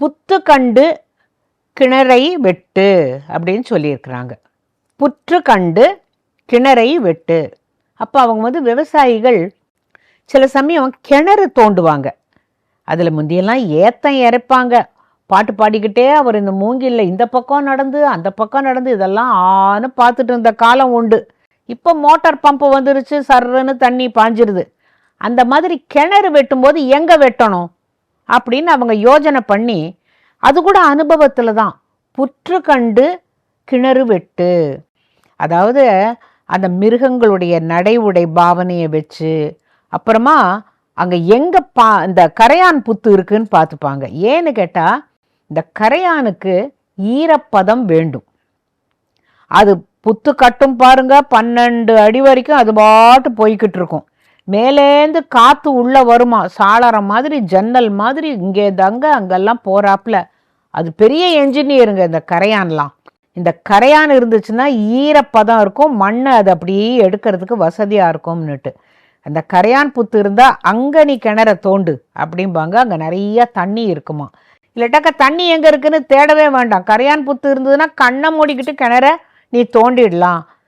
புத்து கண்டு கிணறை வெட்டு அப்படின்னு சொல்லியிருக்கிறாங்க. புற்று கண்டு கிணறை வெட்டு. அப்போ அவங்க வந்து விவசாயிகள் சில சமயம் கிணறு தோண்டுவாங்க. அதில் முந்தியெல்லாம் ஏத்தம் இறைப்பாங்க. பாட்டு பாடிக்கிட்டே அவர் இந்த மூங்கில்ல இந்த பக்கம் நடந்து அந்த பக்கம் நடந்து இதெல்லாம் ஆன்னு பார்த்துட்டு இருந்த காலம் உண்டு. இப்போ மோட்டார் பம்பு வந்துருச்சு சர்ருன்னு தண்ணி பாஞ்சிருது. அந்த மாதிரி கிணறு வெட்டும்போது எங்கே வெட்டணும்? அப்படின்னு அவங்க யோஜனை பண்ணி அது கூட அனுபவத்தில் தான். புற்று கண்டு கிணறு வெட்டு. அதாவது அந்த மிருகங்களுடைய நடை உடை பாவனையை வச்சு அப்புறமா அங்கே எங்கே பா இந்த கரையான் புத்து இருக்குன்னு பார்த்துப்பாங்க ஏன்னு கேட்டால் இந்த கரையானுக்கு ஈரப்பதம் வேண்டும். அது புத்து கட்டும் பாருங்க பன்னெண்டு அடி வரைக்கும் அது பாட்டு போய்கிட்டு இருக்கும். மேலேந்து காற்று உள்ளே வருமா? சாளரம் மாதிரி ஜன்னல் மாதிரி இங்கே தங்க அங்கெல்லாம் போகிறாப்புல அது பெரிய என்ஜினியருங்க இந்த கரையான்லாம். இந்த கரையான் இருந்துச்சுன்னா ஈரப்பதம் இருக்கும் மண்ணை அது அப்படியே எடுக்கிறதுக்கு வசதியாக இருக்கும்னுட்டு. அந்த கரையான் புத்து இருந்தால் அங்கே நீ கிணற தோண்டு அப்படிம்பாங்க. அங்கே நிறைய தண்ணி இருக்குமா? இல்லாட்டாக்கா தண்ணி எங்கே இருக்குன்னு தேடவே வேண்டாம். கரையான் புத்து இருந்ததுன்னா கண்ணை மூடிக்கிட்டு கிணற நீ தோண்டிடலாம்.